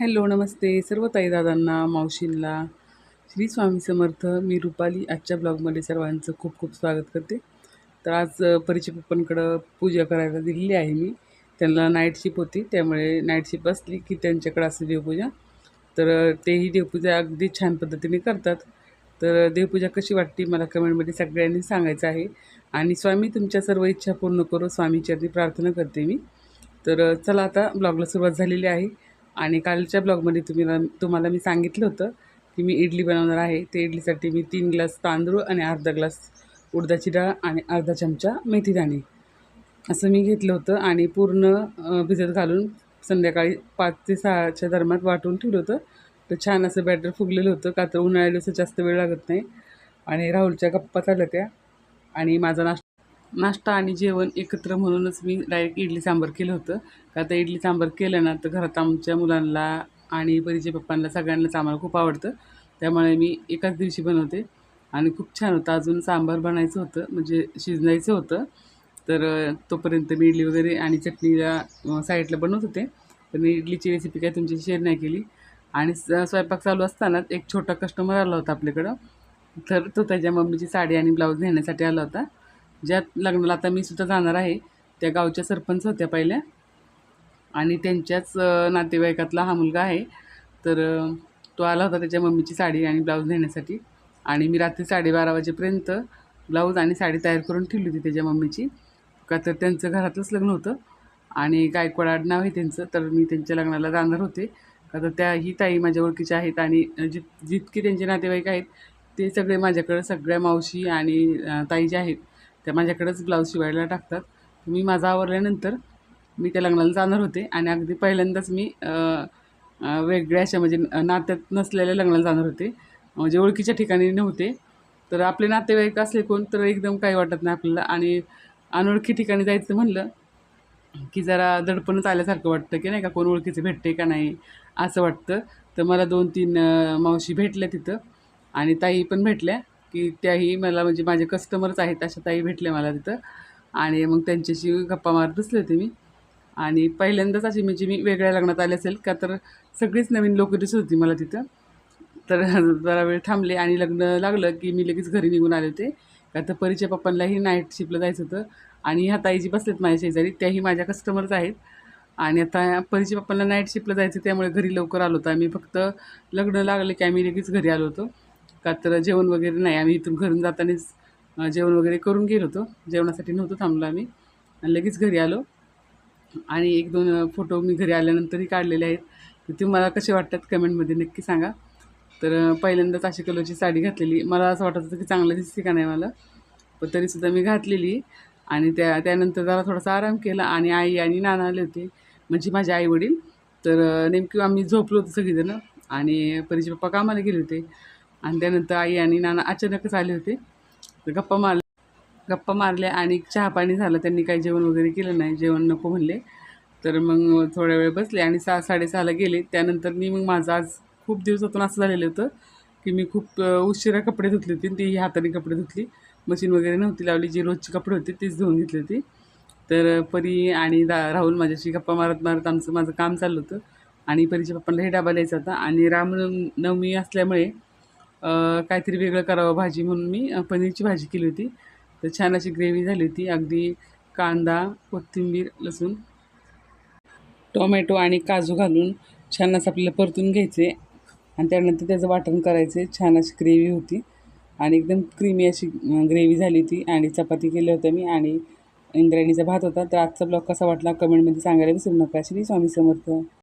Hello नमस्ते. सर्व ताईदादांना मावशींना श्री स्वामी समर्थ मी रुपाली आजच्या ब्लॉगमध्ये सर्वांचं खूप खूप स्वागत करते. तर आज परिचय पप्पांकडं पूजा करायला दिलेली आहे मी. त्यांना नाईट शिप होती त्यामुळे नाईट शिप असली की त्यांच्याकडं असते देवपूजा. तर तेही देवपूजा अगदी छान पद्धतीने करतात. तर देवपूजा कशी वाटते मला कमेंटमध्ये सगळ्यांनी सांगायचं आहे. आणि स्वामी तुमच्या सर्व इच्छा पूर्ण करो स्वामीचरणी प्रार्थना करते मी. तर चला आता ब्लॉगला सुरुवात झालेली आहे. आणि कालच्या ब्लॉगमध्ये तुम्ही तुम्हाला मी सांगितलं होतं की मी इडली बनवणार आहे. ते इडलीसाठी मी तीन ग्लास तांदूळ आणि अर्धा ग्लास उडदाची डाळ आणि अर्धा चमचा मेथी दाणे असं मी घेतलं होतं आणि पूर्ण भिजत घालून संध्याकाळी पाच ते सहाच्या दरम्यान वाटून ठेवलं होतं. तर छान असं बॅटर फुगलेलं होतं. का तर उन्हाळ्या दिवसात जास्त वेळ लागत नाही. आणि राहुलच्या गप्पा चालत्या त्या. आणि माझा नाश्ता नाश्ता आणि जेवण एकत्र म्हणूनच मी डायरेक्ट इडली सांबार केलं होतं. का तर इडली सांबार केलं ना तर घरात आमच्या मुलांना आणि परीचे पप्पांना सगळ्यांनाच आम्हाला खूप आवडतं. त्यामुळे मी एकाच दिवशी बनवते. आणि खूप छान होतं. अजून सांबार बनायचं होतं म्हणजे शिजवायचं होतं. तर तोपर्यंत मी इडली वगैरे आणि चटणीला साईडला बनवत होते. तर मी इडलीची रेसिपी काय तुमची शेअर नाही केली. आणि स्वयंपाक चालू असतानाच एक छोटा कस्टमर आला होता आपल्याकडं. तर तो त्याच्या मम्मीची साडी आणि ब्लाऊज नेण्यासाठी आला होता. ज्या लग्नाला आता मी सुद्धा जाणार आहे त्या गावच्या सरपंच होत्या पहिल्या. आणि त्यांच्याच नातेवाईकातला हा मुलगा आहे. तर तो आला होता त्याच्या मम्मीची साडी आणि ब्लाऊज नेण्यासाठी. आणि मी रात्री साडेबारा वाजेपर्यंत ब्लाऊज आणि साडी तयार करून ठेवली होती त्याच्या मम्मीची. का तर त्यांचं घरातलंच लग्न होतं. आणि गायकवाड आडनाव आहे त्यांचं तर मी त्यांच्या लग्नाला जाणार होते. का तर त्या ही ताई माझ्या ओळखीच्या आहेत आणि जित जितके त्यांचे नातेवाईक आहेत ते सगळे माझ्याकडं सगळ्या मावशी आणि ताई ज्या आहेत त्या माझ्याकडंच ब्लाऊज शिवायला टाकतात. मी माझा आवरल्यानंतर मी त्या लग्नाला जाणार होते आणि अगदी पहिल्यांदाच मी वेगळ्या अशा म्हणजे नात्यात नसलेल्या लग्नाला जाणार होते. म्हणजे ओळखीच्या ठिकाणी नव्हते. तर आपले नातेवाईक असले कोण तर एकदम काही वाटत नाही आपल्याला. आणि अनोळखी ठिकाणी जायचं म्हणलं की जरा दडपणच आल्यासारखं वाटतं की नाही का कोण ओळखीचं भेटते का नाही असं वाटतं. तर मला दोन तीन मावशी भेटल्या तिथं आणि ताई पण भेटल्या. की त्याही मला म्हणजे माझे कस्टमरच आहेत अशा ताई भेटल्या मला तिथं. आणि मग त्यांच्याशी गप्पा मारत बसले होते मी. आणि पहिल्यांदाच अशी म्हणजे मी वेगळ्या लग्नात आले असेल का तर सगळीच नवीन लोक दिसत होती मला तिथं. तर जरा वेळ थांबले आणि लग्न लागलं की मी लगेच घरी निघून आले होते. का तर परीच्या पप्पांनाही नाईट शिपला जायचं होतं. आणि ह्या ताई जी बसलेत माझ्या शेजारी त्याही माझ्या कस्टमरच आहेत. आणि आता परीच्या पप्पांना नाईट शिपला जायचं त्यामुळे घरी लवकर आलो होतो. आम्ही फक्त लग्न लागले की आम्ही लगेच घरी आलो होतो. का तर जेवण वगैरे नाही. आम्ही इथून घरून जातानाच जेवण वगैरे करून गेलो होतो. जेवणासाठी नव्हतं थांबलो आम्ही. आणि लगेच घरी आलो. आणि एक दोन फोटो मी घरी आल्यानंतरही काढलेले आहेत. तर ते मला कसे वाटतात कमेंटमध्ये नक्की सांगा. तर पहिल्यांदाच अशी कलरची साडी घातलेली. मला असं वाटत होतं की चांगलं दिसते का नाही मला. पण तरीसुद्धा मी घातलेली. आणि त्या त्यानंतर जरा थोडासा आराम केला. आणि आई आणि नाना आले होते. म्हणजे माझे आई वडील तर नेमकी आम्ही झोपलो होतो सगळीजणं. आणि परीचे पप्पा कामाला गेले होते. आणि त्यानंतर आई आणि नाना अचानकच आले होते. तर गप्पा मार गप्पा मारल्या आणि चहा पाणी झालं. त्यांनी काही जेवण वगैरे केलं नाही. जेवण नको म्हणले. तर मग थोड्या वेळ बसले आणि सहा साडेसहाला गेले. त्यानंतर मी मग माझं आज खूप दिवसातून असं झालेलं होतं की मी खूप उशिरा कपडे धुतले होते. आणि ती हाताने कपडे धुतली. मशीन वगैरे नव्हती लावली. जी रोजची कपडे होते तीच धुवून घेतली होती. तर परी आणि दा राहुल माझ्याशी गप्पा मारत मारत आमचं माझं काम चाललं होतं. आणि परीच्या पप्पांना हे डाबा द्यायचा होता. आणि रामनवमी असल्यामुळे काहीतरी वेगळं करावं भाजी म्हणून मी पनीरची भाजी केली होती. तर छान अशी ग्रेव्ही झाली होती अगदी कांदा कोथिंबीर लसूण टोमॅटो आणि काजू घालून छान असं आपल्याला परतून घ्यायचे. आणि त्यानंतर त्याचं वाटण करायचे. छान अशी ग्रेव्ही होती. आणि एकदम क्रीमी अशी ग्रेव्ही झाली होती. आणि चपाती केल्या होत्या मी आणि इंद्रायणीचा भात होता. तर आजचा ब्लॉग कसा वाटला कमेंटमध्ये सांगायला विसरू नका. श्री स्वामी समर्थ.